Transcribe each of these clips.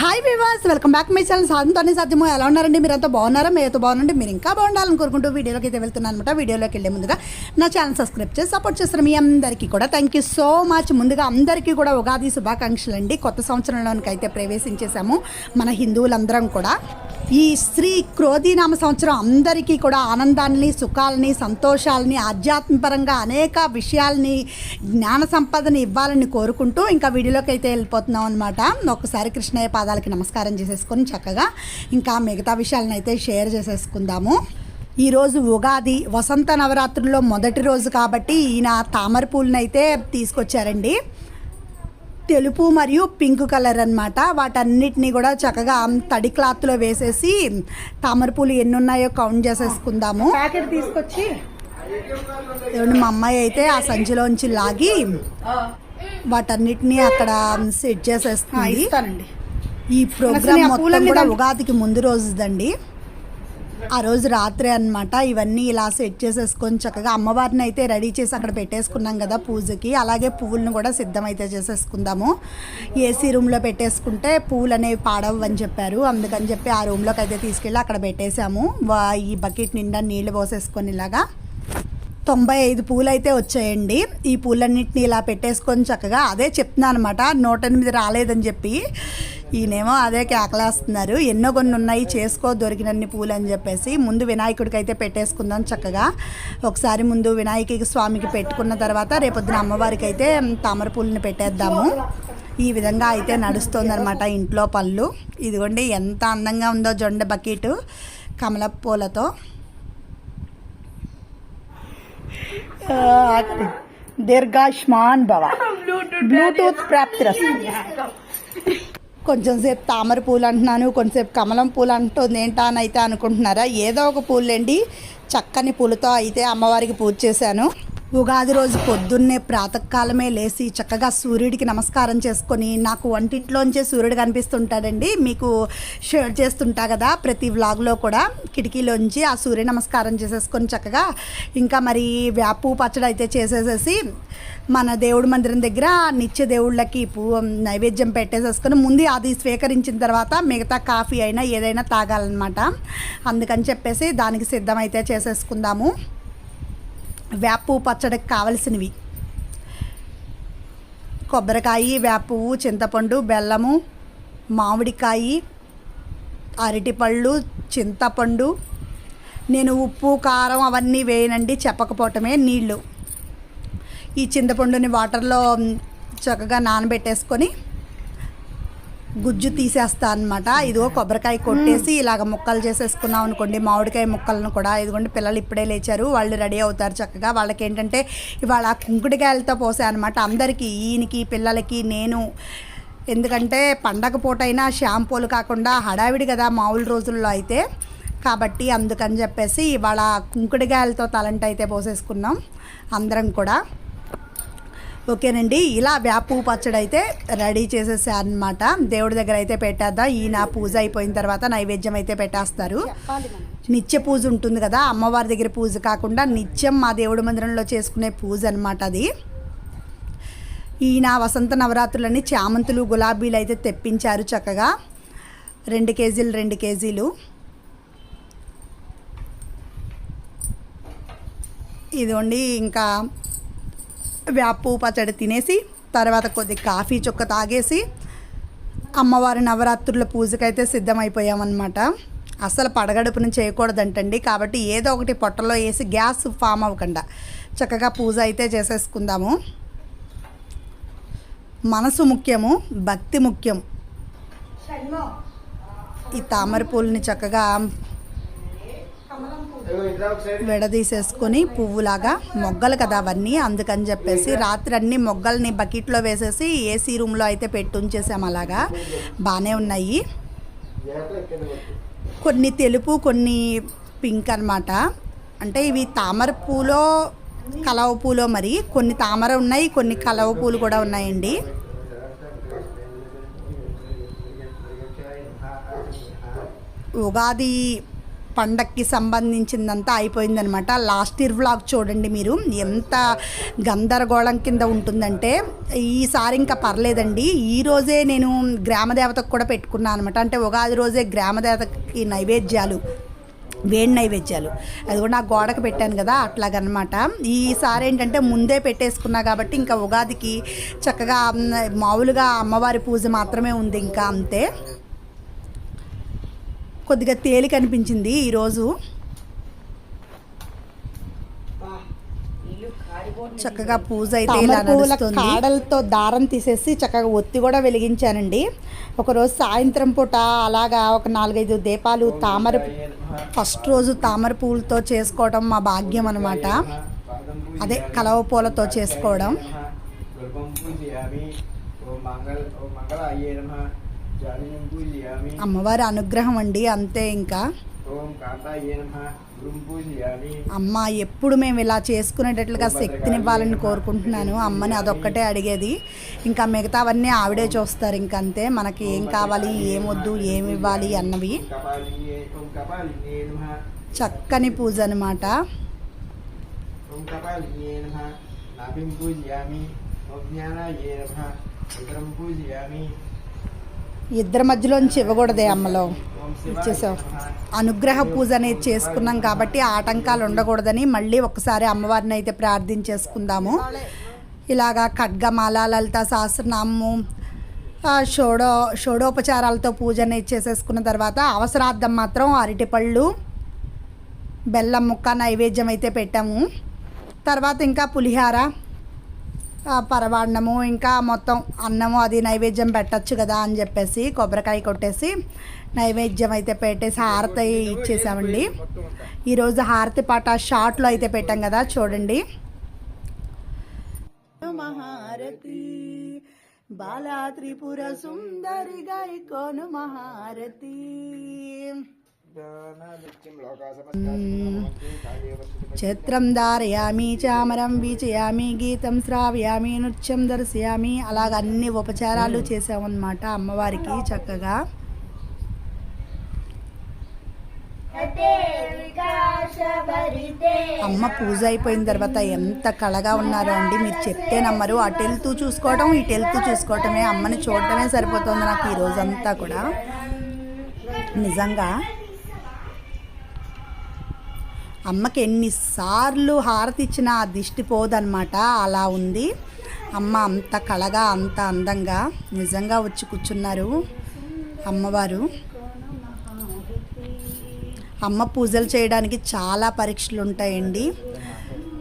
Hi వివాస్ welcome back my channel సాధనతోనే సాధ్యము ఎలా ఉన్నారండి? మీరంతా బాగున్నారా? మీతో బాగుండండి. మీరు ఇంకా బాగుండాలని కోరుకుంటూ వీడియోలోకి అయితే వెళ్తున్నాను అనమాట వీడియోలోకి వెళ్ళే ముందుగా నా ఛానల్ సబ్స్క్రైబ్ చేసి సపోర్ట్ చేస్తున్న మీ అందరికీ కూడా థ్యాంక్ యూ సో మచ్ ముందుగా అందరికీ కూడా ఉగాది శుభాకాంక్షలు అండి. కొత్త సంవత్సరంలోనికి అయితే ప్రవేశించేసాము మన హిందువులందరం కూడా. ఈ శ్రీ క్రోధీనామ సంవత్సరం అందరికీ కూడా ఆనందాన్ని సుఖాలని సంతోషాలని ఆధ్యాత్మపరంగా అనేక విషయాల్ని జ్ఞాన సంపదని ఇవ్వాలని కోరుకుంటూ ఇంకా వీడియోలోకి అయితే వెళ్ళిపోతున్నాం అనమాట ఒకసారి కృష్ణయ్య పాదాలకి నమస్కారం చేసేసుకొని చక్కగా ఇంకా మిగతా విషయాలను అయితే షేర్ చేసేసుకుందాము. ఈరోజు ఉగాది వసంత నవరాత్రుల్లో మొదటి రోజు కాబట్టి ఈయన తామర పూలను అయితే తీసుకొచ్చారండి. తెలుపు మరియు పింక్ కలర్ అన్నమాట. వాటన్నిటిని కూడా చక్కగా తడి క్లాత్లో వేసేసి తామర పూలు ఎన్ని ఉన్నాయో కౌంట్ చేసేసుకుందాము. ప్యాకెట్ తీసుకొచ్చి. మా అమ్మాయి అయితే ఆ సంచిలోంచి లాగి వాటన్నిటిని అక్కడ సెట్ ఇస్తానండి. ఈ ప్రోగ్రామ్ మొత్తం కూడా ఉగాదికి ముందు రోజుదండి. ఆ రోజు రాత్రి అన్నమాట. ఇవన్నీ ఇలా సెట్ చేసేసుకొని చక్కగా అమ్మవారిని అయితే రెడీ చేసి అక్కడ పెట్టేసుకున్నాం కదా పూజకి. అలాగే పువ్వులను కూడా సిద్ధమైతే చేసేసుకుందాము. ఏసీ రూమ్లో పెట్టేసుకుంటే పువ్వులు అనేవి పాడవు అని చెప్పారు. అందుకని చెప్పి ఆ రూమ్లోకి అయితే తీసుకెళ్ళి అక్కడ పెట్టేశాము. వా- ఈ బకెట్ నిండా నీళ్ళు పోసేసుకొని ఇలాగా తొంభై ఐదు పూలు అయితే వచ్చాయండి. ఈ పూలన్నింటినీ ఇలా పెట్టేసుకొని చక్కగా అదే చెప్తున్నాను అనమాట నూట ఎనిమిది రాలేదని చెప్పి ఈయనేమో అదే కేకలేస్తున్నారు. ఎన్నో కొన్ని ఉన్నాయి చేసుకో దొరికినన్ని పూలు అని చెప్పేసి ముందు వినాయకుడికి అయితే పెట్టేసుకుందాం చక్కగా. ఒకసారి ముందు వినాయకుడి స్వామికి పెట్టుకున్న తర్వాత రేపొద్దున అమ్మవారికి అయితే తామర పూలని పెట్టేద్దాము. ఈ విధంగా అయితే నడుస్తుందన్నమాట ఇంట్లో పళ్ళు ఇదిగోండి ఎంత అందంగా ఉందో జొండ బకెట్ కమల పూలతో దీర్ఘాష్మాన్ భవ. బ్లూటూత్ ప్రాప్తిరస్తు. కొంచెం సేపు తామర పూలు అంటున్నాను కొంచెంసేపు కమలం పూలు అంటుంది ఏంటా అని అయితే అనుకుంటున్నారా? ఏదో ఒక పూలండి చక్కని పూలతో అయితే అమ్మవారికి పూజ చేశాను. ఉగాది రోజు పొద్దున్నే ప్రాతకాలమే లేచి చక్కగా సూర్యుడికి నమస్కారం చేసుకొని నాకు వంటింట్లోంచే సూర్యుడు కనిపిస్తుంటాడండి. మీకు షేర్ చేస్తుంటా కదా ప్రతి వ్లాగ్లో కూడా కిటికీలోంచి ఆ సూర్య నమస్కారం చేసేసుకొని చక్కగా ఇంకా మరి వేపు పచ్చడి అయితే చేసేసేసి మన దేవుడి మందిరం దగ్గర నిత్య దేవుళ్ళకి పూ నైవేద్యం పెట్టేసేసుకొని ముందు అది స్వీకరించిన తర్వాత మిగతా కాఫీ అయినా ఏదైనా తాగాలన్నమాట. అందుకని చెప్పేసి దానికి సిద్ధమైతే చేసేసుకుందాము. వేపు పచ్చడికి కావలసినవి. కొబ్బరికాయ వేపువు చింతపండు బెల్లము మామిడికాయ అరటిపళ్ళు చింతపండు. నేను ఉప్పు కారం అవన్నీ వేయనండి చెప్పకపోవటమే నీళ్ళు. ఈ చింతపండుని వాటర్లో చక్కగా నానబెట్టేసుకొని గుజ్జు తీసేస్తా అనమాట ఇదిగో కొబ్బరికాయ కొట్టేసి ఇలాగ ముక్కలు చేసేసుకున్నాం అనుకోండి మామిడికాయ ముక్కలను కూడా ఇదిగోండి పిల్లలు ఇప్పుడే లేచారు వాళ్ళు రెడీ అవుతారు చక్కగా. వాళ్ళకి ఏంటంటే ఇవాళ కుంకుడికాయలతో పోసా అనమాట అందరికీ ఈయనకి పిల్లలకి నేను. ఎందుకంటే పండగ పూటైనా షాంపూలు కాకుండా హడావిడి కదా మామూలు రోజుల్లో అయితే. కాబట్టి అందుకని చెప్పేసి ఇవాళ కుంకుడికాయలతో తలంట అయితే పోసేసుకున్నాం అందరం కూడా. ఓకేనండి ఇలా వేపు పచ్చడి అయితే రెడీ చేసేసా అనమాట దేవుడి దగ్గర అయితే పెట్టేద్దాం. ఈయన పూజ అయిపోయిన తర్వాత నైవేద్యం అయితే పెట్టేస్తారు. నిత్య పూజ ఉంటుంది కదా అమ్మవారి దగ్గర పూజ కాకుండా నిత్యం మా దేవుడి మందిరంలో చేసుకునే పూజ అనమాట అది. ఈయన వసంత నవరాత్రులని చామంతులు గులాబీలు అయితే తెప్పించారు చక్కగా. రెండు కేజీలు రెండు కేజీలు. ఇదిగోండి ఇంకా వేపు పచ్చడి తినేసి తర్వాత కొద్ది కాఫీ చుక్క తాగేసి అమ్మవారి నవరాత్రుల పూజకైతే సిద్ధమైపోయామన్నమాట. అసలు పడగడుపున చేయకూడదంటండి. కాబట్టి ఏదో ఒకటి పొట్టలో వేసి గ్యాస్ ఫామ్ అవ్వకుండా చక్కగా పూజ అయితే చేసేసుకుందాము. మనసు ముఖ్యము భక్తి ముఖ్యం. ఈ తామర పూలని చక్కగా విడదీసేసుకొని పువ్వులాగా మొగ్గలు కదా అవన్నీ అందుకని చెప్పేసి రాత్రి అన్ని మొగ్గల్ని బకెట్లో వేసేసి ఏసీ రూమ్లో అయితే పెట్టి ఉంచేసాం అలాగా. బాగానే ఉన్నాయి. కొన్ని తెలుపు కొన్ని పింక్ అన్నమాట. అంటే ఇవి తామర పూలో కలవ పూలో మరి. కొన్ని తామర ఉన్నాయి కొన్ని కలవ పూలు కూడా ఉన్నాయండి. ఉగాది పండక్కి సంబంధించిందంతా అయిపోయిందనమాట. లాస్ట్ ఇయర్ వ్లాగ్ చూడండి మీరు. ఎంత గందరగోళం కింద ఉంటుందంటే ఈసారి ఇంకా పర్లేదండి. ఈ రోజే నేను గ్రామదేవతకు కూడా పెట్టుకున్నాను అనమాట అంటే ఉగాది రోజే గ్రామదేవతకి నైవేద్యాలు వేడి నైవేద్యాలు. అది కూడా నా గోడకు పెట్టాను కదా అట్లాగనమాట. ఈసారి ఏంటంటే ముందే పెట్టేసుకున్నా కాబట్టి ఇంకా ఉగాదికి చక్కగా మామూలుగా అమ్మవారి పూజ మాత్రమే ఉంది ఇంకా అంతే. కొద్దిగా తేలిక అనిపించింది ఈరోజు. చక్కగా పూజ అయితే ఇలా నడుస్తుంది. కాడలతో దారం తీసేసి చక్కగా ఒత్తి కూడా వెలిగించానండి. ఒకరోజు సాయంత్రం పూట అలాగా ఒక నాలుగైదు దీపాలు తామర ఫస్ట్ రోజు తామర పువ్వులతో చేసుకోవడం మా భాగ్యం అనమాట అదే కలవ పూలతో చేసుకోవడం. అమ్మవారి అనుగ్రహం అండి అంతే ఇంకా. అమ్మ ఎప్పుడు మేము ఇలా చేసుకునేటట్లుగా శక్తినివ్వాలని కోరుకుంటున్నాను. అమ్మని అదొక్కటే అడిగేది. ఇంకా మిగతావన్నీ ఆవిడే చూస్తారు ఇంకంతే. మనకి ఏం కావాలి ఏమొద్దు ఏమి ఇవ్వాలి అన్నవి. చక్కని పూజ అనమాట పూజయామి। ఇద్దరి మధ్యలోంచి ఇవ్వకూడదే అమ్మలో. ఇచ్చేసావు. అనుగ్రహ పూజ అనేది చేసుకున్నాం కాబట్టి ఆటంకాలు ఉండకూడదని మళ్ళీ ఒకసారి అమ్మవారిని అయితే ప్రార్థించేసుకుందాము. ఇలాగా ఖడ్గమాల లలిత సహస్రనామము షోడో షోడోపచారాలతో పూజ అనేది చేసేసుకున్న తర్వాత అవసరార్థం మాత్రం అరటిపళ్ళు బెల్లం ముక్క నైవేద్యం అయితే పెట్టాము. తర్వాత ఇంకా పులిహార పరవాన్నము ఇంకా మొత్తం అన్నము అది నైవేద్యం పెట్టచ్చు కదా అని చెప్పేసి కొబ్బరికాయ కొట్టేసి నైవేద్యం అయితే పెట్టేసి హారతి ఇచ్చేసామండి. ఈరోజు హారతి పాట షార్ట్లో అయితే పెట్టాం కదా చూడండి. మహారతి బాలా త్రిపుర సుందరి కోను మహారతి. ఛత్రం ధారయామి చామరం వీచయామి గీతం శ్రావ్యామి నృత్యం దర్శయామి అలాగ అన్ని ఉపచారాలు చేసామన్నమాట అమ్మవారికి చక్కగా. అమ్మ పూజ అయిపోయిన తర్వాత ఎంత కళగా ఉన్నారో అండి. మీరు చెప్తే నమ్మరు. అటు వెళ్తూ చూసుకోవడం ఇటు వెళ్తూ చూసుకోవటమే. అమ్మని చూడటమే సరిపోతుంది నాకు ఈ రోజంతా కూడా. నిజంగా అమ్మకి ఎన్నిసార్లు హారతి ఇచ్చినా ఆ దిష్టి పోదనమాట అలా ఉంది. అమ్మ అంత కళగా అంత అందంగా నిజంగా వచ్చి కూర్చున్నారు అమ్మవారు. అమ్మ పూజలు చేయడానికి చాలా పరీక్షలు ఉంటాయండి.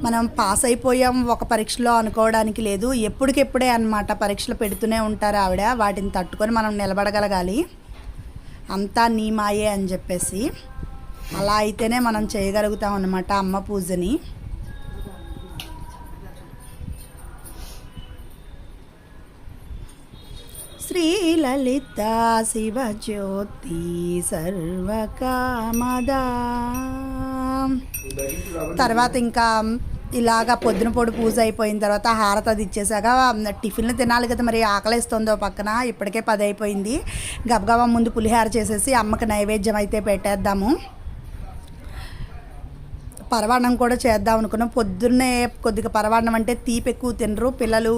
మనం పాస్ అయిపోయాం ఒక పరీక్షలో అనుకోవడానికి లేదు. ఎప్పటికెప్పుడే అన్నమాట పరీక్షలు పెడుతూనే ఉంటారు ఆవిడ. వాటిని తట్టుకొని మనం నిలబడగలగాలి. అంతా నీ మాయే అని చెప్పేసి. అలా అయితేనే మనం చేయగలుగుతాం అన్నమాట అమ్మ పూజని. శ్రీలలిత శివజ్యోతి సర్వకామదా. తర్వాత ఇంకా ఇలాగా పొద్దున పొడి పూజ అయిపోయిన తర్వాత హారత అది ఇచ్చేసాక టిఫిన్లు తినాలి కదా మరి ఆకలిస్తుందో పక్కన ఇప్పటికే పది అయిపోయింది. గబగబా ముందు పులిహార చేసేసి అమ్మకి నైవేద్యం అయితే పెట్టేద్దాము. పరవాన్నం కూడా చేద్దాం అనుకున్నాం. పొద్దున్నే కొద్దిగా పరవాన్నం అంటే తీపి ఎక్కువ తినరు. పిల్లలు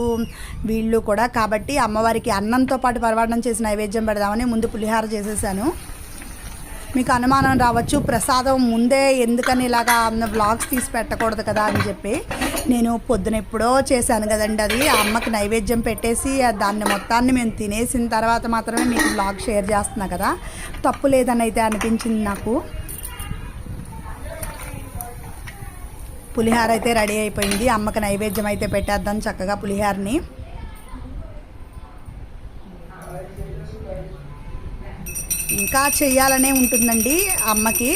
వీళ్ళు కూడా. కాబట్టి అమ్మవారికి అన్నంతో పాటు పరవాన్నం చేసి నైవేద్యం పెడదామని ముందు పులిహార చేసేసాను. మీకు అనుమానం రావచ్చు. ప్రసాదం ముందే ఎందుకని ఇలాగా వ్లాగ్స్ తీసి పెట్టకూడదు కదా అని చెప్పి నేను పొద్దున ఎప్పుడో చేశాను కదండి అది. ఆ అమ్మకి నైవేద్యం పెట్టేసి దాన్ని మొత్తాన్ని మేము తినేసిన తర్వాత మాత్రమే మీకు వ్లాగ్ షేర్ చేస్తున్నా కదా. తప్పు లేదని అయితే అనిపించింది నాకు. పులిహార అయితే రెడీ అయిపోయింది. అమ్మకి నైవేద్యం అయితే పెట్టేద్దాం చక్కగా పులిహారని. ఇంకా చేయాలనే ఉంటుందండి అమ్మకి.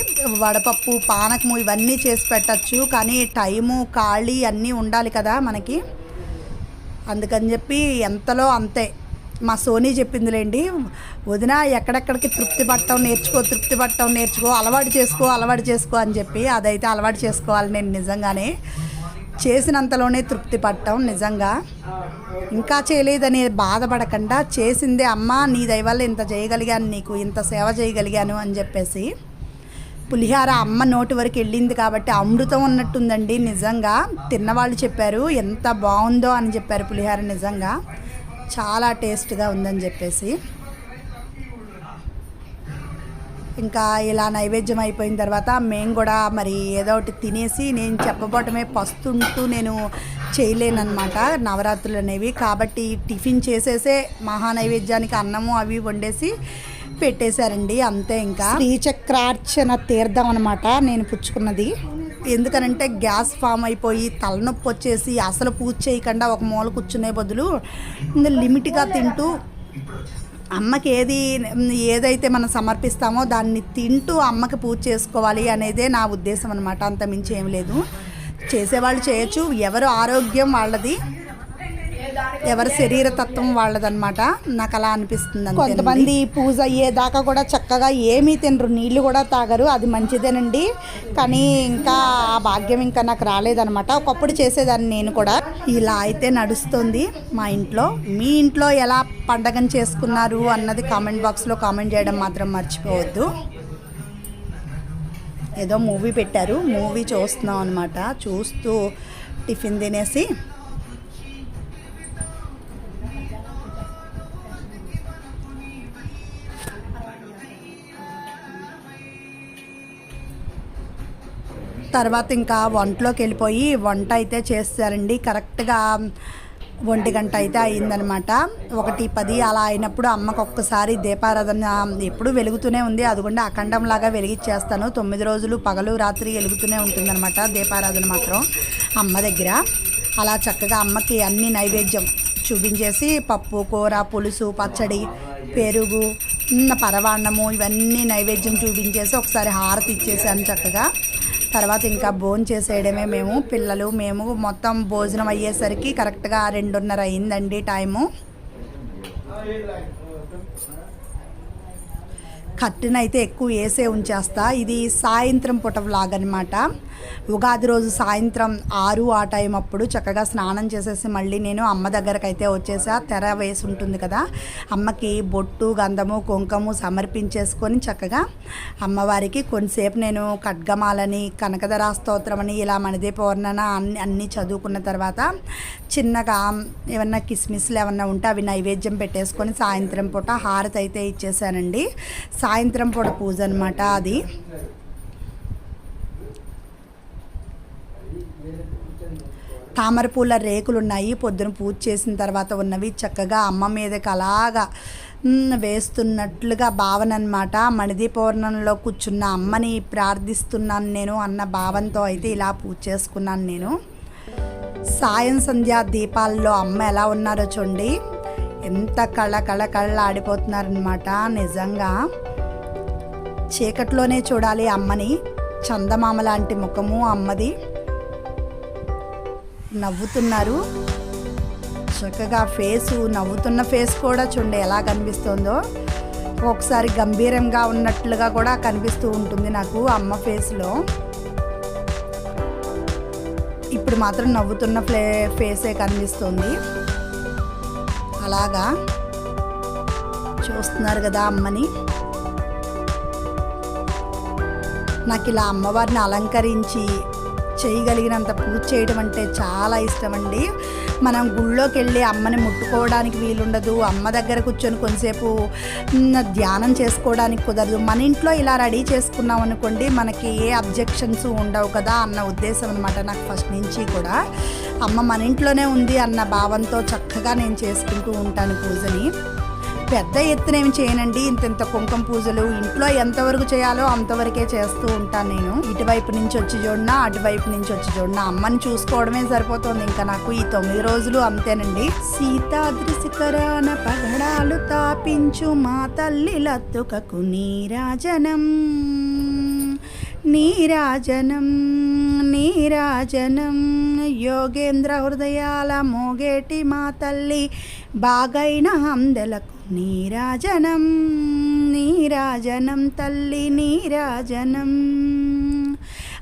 వడపప్పు పానకము ఇవన్నీ చేసి పెట్టచ్చు. కానీ టైము ఖాళీ అన్నీ ఉండాలి కదా మనకి. అందుకని చెప్పి ఎంతలో అంతే. మా సోనీ చెప్పిందిలేండి వదిన ఎక్కడెక్కడికి తృప్తి పట్టడం నేర్చుకో తృప్తి పట్టడం నేర్చుకో అలవాటు చేసుకో అలవాటు చేసుకో అని చెప్పి అదైతే అలవాటు చేసుకోవాలి నేను నిజంగానే. చేసినంతలోనే తృప్తి పట్టడం నిజంగా. ఇంకా చేయలేదని బాధపడకుండా చేసిందే అమ్మ నీ దయవల్ల ఇంత చేయగలిగాను నీకు ఇంత సేవ చేయగలిగాను అని చెప్పేసి పులిహార అమ్మ నోటి వరకు వెళ్ళింది కాబట్టి అమృతం ఉన్నట్టుందండి నిజంగా. తిన్నవాళ్ళు చెప్పారు ఎంత బాగుందో అని చెప్పారు పులిహార నిజంగా. చాలా టేస్ట్గా ఉందని చెప్పేసి. ఇంకా ఇలా నైవేద్యం అయిపోయిన తర్వాత మేము కూడా మరి ఏదో ఒకటి తినేసి నేను చెప్పబోవటమే పస్తుంటూ నేను చేయలేనమాట నవరాత్రులు అనేవి. కాబట్టి టిఫిన్ చేసేసే మహా నైవేద్యానికి అన్నము అవి వండేసి పెట్టేశారండి అంతే ఇంకా. శ్రీచక్రార్చన తీర్థం అనమాట నేను పుచ్చుకున్నది. ఎందుకనంటే గ్యాస్ ఫామ్ అయిపోయి తలనొప్పి వచ్చేసి అసలు పూజ చేయకుండా ఒక మూల కూర్చునే బదులు లిమిట్గా తింటూ అమ్మకి ఏది ఏదైతే మనం సమర్పిస్తామో దాన్ని తింటూ అమ్మకి పూజ చేసుకోవాలి అనేదే నా ఉద్దేశం అనమాట అంత మించి ఏం లేదు. చేసేవాళ్ళు చేయొచ్చు. ఎవరు ఆరోగ్యం వాళ్ళది. ఎవరి శరీర తత్వం వాళ్ళదన్నమాట. నాకు అలా అనిపిస్తుంది. కొంతమంది పూజ అయ్యేదాకా కూడా చక్కగా ఏమీ తినరు. నీళ్ళు కూడా తాగరు. అది మంచిదేనండి. కానీ ఇంకా ఆ భాగ్యం ఇంకా నాకు రాలేదనమాట ఒకప్పుడు చేసేదాన్ని నేను కూడా. ఇలా అయితే నడుస్తుంది మా ఇంట్లో. మీ ఇంట్లో ఎలా పండగను చేసుకున్నారు అన్నది కామెంట్ బాక్స్లో కామెంట్ చేయడం మాత్రం మర్చిపోవద్దు. ఏదో మూవీ పెట్టారు. మూవీ చూస్తున్నాం అనమాట చూస్తూ టిఫిన్ తినేసి తర్వాత ఇంకా వంటలోకి వెళ్ళిపోయి వంట అయితే చేస్తారండి. కరెక్ట్గా ఒంటి గంట అయితే అయిందనమాట. ఒకటి పది అలా అయినప్పుడు అమ్మకు ఒక్కసారి దీపారాధన ఎప్పుడు వెలుగుతూనే ఉంది. అదిగోండి అఖండంలాగా వెలిగిచ్చేస్తాను. తొమ్మిది రోజులు పగలు రాత్రి వెలుగుతూనే ఉంటుందన్నమాట దీపారాధన మాత్రం అమ్మ దగ్గర. అలా చక్కగా అమ్మకి అన్ని నైవేద్యం చూపించేసి పప్పు కూర పులుసు పచ్చడి పెరుగు పరవాన్నము ఇవన్నీ నైవేద్యం చూపించేసి ఒకసారి హారతి ఇచ్చేసాను చక్కగా. తర్వాత ఇంకా భోజనం చేసేయడమే మేము. పిల్లలు మేము మొత్తం భోజనం అయ్యేసరికి కరెక్ట్గా రెండున్నర అయిందండి టైము. కట్టిన అయితే ఎక్కువ వేసే ఉంచేస్తా. ఇది సాయంత్రం పూట వ్లాగ్ అనమాట ఉగాది రోజు సాయంత్రం ఆరు ఆ టైం అప్పుడు చక్కగా స్నానం చేసేసి మళ్ళీ నేను అమ్మ దగ్గరకు అయితే వచ్చేసా. తెర వేసి ఉంటుంది కదా. అమ్మకి బొట్టు గంధము కుంకము సమర్పించేసుకొని చక్కగా అమ్మవారికి కొంతసేపు నేను ఖడ్గమాలని కనకదరా స్తోత్రమని ఇలా మనదే పౌర్ణన అన్ని అన్నీ చదువుకున్న తర్వాత చిన్నగా ఏమన్నా కిస్మిస్లు ఏమన్నా ఉంటే అవి నైవేద్యం పెట్టేసుకొని సాయంత్రం పూట హారతి అయితే ఇచ్చేసానండి సాయంత్రం పూట పూజ అనమాట అది. తామర పూల రేకులు ఉన్నాయి పొద్దున పూజ చేసిన తర్వాత ఉన్నవి చక్కగా అమ్మ మీదకి అలాగా వేస్తున్నట్లుగా భావన అనమాట మణిది పౌర్ణంలో కూర్చున్న అమ్మని ప్రార్థిస్తున్నాను నేను అన్న భావంతో అయితే ఇలా పూజ చేసుకున్నాను నేను. సాయం సంధ్యా దీపాల్లో అమ్మ ఎలా ఉన్నారో చూడండి. ఎంత కళ్ళ కళ్ళ కళ్ళ ఆడిపోతున్నారనమాట నిజంగా. చీకట్లోనే చూడాలి అమ్మని. చందమామ లాంటి ముఖము అమ్మది. నవ్వుతున్నారు. చక్కగా ఫేసు నవ్వుతున్న ఫేస్ కూడా చూడండి ఎలా కనిపిస్తుందో. ఒకసారి గంభీరంగా ఉన్నట్లుగా కూడా కనిపిస్తూ ఉంటుంది నాకు అమ్మ ఫేస్లో. ఇప్పుడు మాత్రం నవ్వుతున్న ఫ్లే ఫేసే కనిపిస్తుంది. అలాగా. చూస్తున్నారు కదా అమ్మని. నాకు ఇలా అమ్మవారిని అలంకరించి చేయగలిగినంత పూజ చేయడం అంటే చాలా ఇష్టం అండి మనం గుళ్ళోకి వెళ్ళి అమ్మని ముట్టుకోవడానికి వీలుండదు. అమ్మ దగ్గర కూర్చొని కొంతసేపు ధ్యానం చేసుకోవడానికి కుదరదు. మన ఇంట్లో ఇలా రెడీ చేసుకున్నాం అనుకోండి మనకి ఏ అబ్జెక్షన్స్ ఉండవు కదా అన్న ఉద్దేశం అనమాట నాకు ఫస్ట్ నుంచి కూడా. అమ్మ మన ఇంట్లోనే ఉంది అన్న భావంతో చక్కగా నేను చేసుకుంటూ ఉంటాను పూజని. పెద్ద ఎత్తున ఏమి చేయనండి. ఇంత ఇంత కుంకుమ పూజలు ఇంట్లో ఎంతవరకు చేయాలో అంతవరకే చేస్తూ ఉంటాను నేను. ఇటువైపు నుంచి వచ్చి చూడనా అటువైపు నుంచి వచ్చి చూడనా అమ్మని చూసుకోవడమే సరిపోతుంది. ఇంకా నాకు ఈ తొమ్మిది రోజులు అంతేనండి. సీతాద్రి శిఖరాన పగడాలు తాపించు మా తల్లి లత్తుకకు నీరాజనం. నీరాజనం నీరాజనం. యోగేంద్ర హృదయాల మోగేటి మా తల్లి. బాగైన అందలకు నీరాజనం నీరాజనం తల్లి నీరాజనం.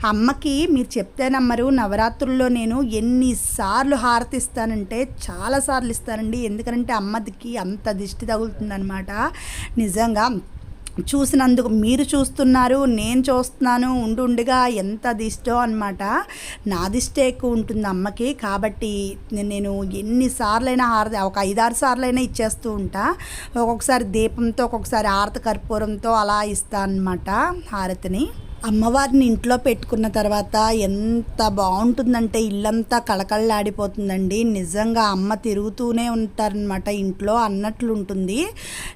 అమ్మకి మీరు చెప్తే నమ్మరు నవరాత్రుల్లో నేను ఎన్నిసార్లు హారతిస్తానంటే చాలాసార్లు ఇస్తానండి. ఎందుకంటే అమ్మకి అంత దిష్టి తగులుతుందనమాట నిజంగా చూసినందుకు మీరు చూస్తున్నారు నేను చూస్తున్నాను ఉండుండిగా ఎంత దిష్టో అనమాట నా దిష్టే ఎక్కువ ఉంటుంది అమ్మకి. కాబట్టి నేను ఎన్నిసార్లైనా హారతి ఒక ఐదారు సార్లైనా ఇచ్చేస్తూ ఉంటా. ఒక్కొక్కసారి దీపంతో ఒక్కొక్కసారి హారతి కర్పూరంతో అలా ఇస్తా అనమాట హారతిని. అమ్మవారిని ఇంట్లో పెట్టుకున్న తర్వాత ఎంత బాగుంటుందంటే ఇల్లంతా కళకళలాడిపోతుందండి. నిజంగా అమ్మ తిరుగుతూనే ఉంటారనమాట ఇంట్లో అన్నట్లు ఉంటుంది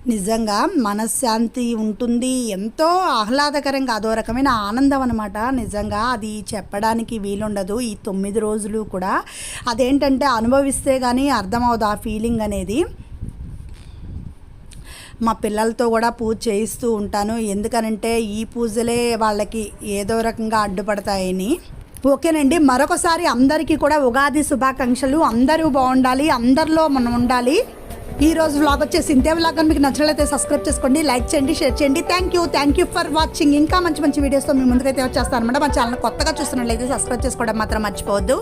నిజంగా మనశ్శాంతి ఉంటుంది. ఎంతో ఆహ్లాదకరంగా అదో రకమైన ఆనందం అనమాట నిజంగా అది చెప్పడానికి వీలుండదు. ఈ తొమ్మిది రోజులు కూడా అదేంటంటే అనుభవిస్తే కానీ అర్థమవుదు ఆ ఫీలింగ్ అనేది. మా పిల్లలతో కూడా పూజ చేయిస్తూ ఉంటాను. ఎందుకనంటే ఈ పూజలే వాళ్ళకి ఏదో రకంగా అడ్డుపడతాయని. ఓకేనండి మరొకసారి అందరికీ కూడా ఉగాది శుభాకాంక్షలు. అందరూ బాగుండాలి అందరిలో మనం ఉండాలి. ఈ రోజు వ్లాగ్ వచ్చేసి ఇంతే. వ్లాగ్ మీకు నచ్చినట్లయితే సబ్స్క్రైబ్ చేసుకోండి లైక్ చేయండి షేర్ చేయండి. Thank you thank you for watching ఇంకా మంచి మంచి వీడియోస్తో మీ ముందుకైతే వచ్చేస్తాను అనమాట మా ఛానల్ కొత్తగా చూస్తున్నట్లయితే సబ్స్క్రైబ్ చేసుకోవడం మాత్రం మర్చిపోవద్దు.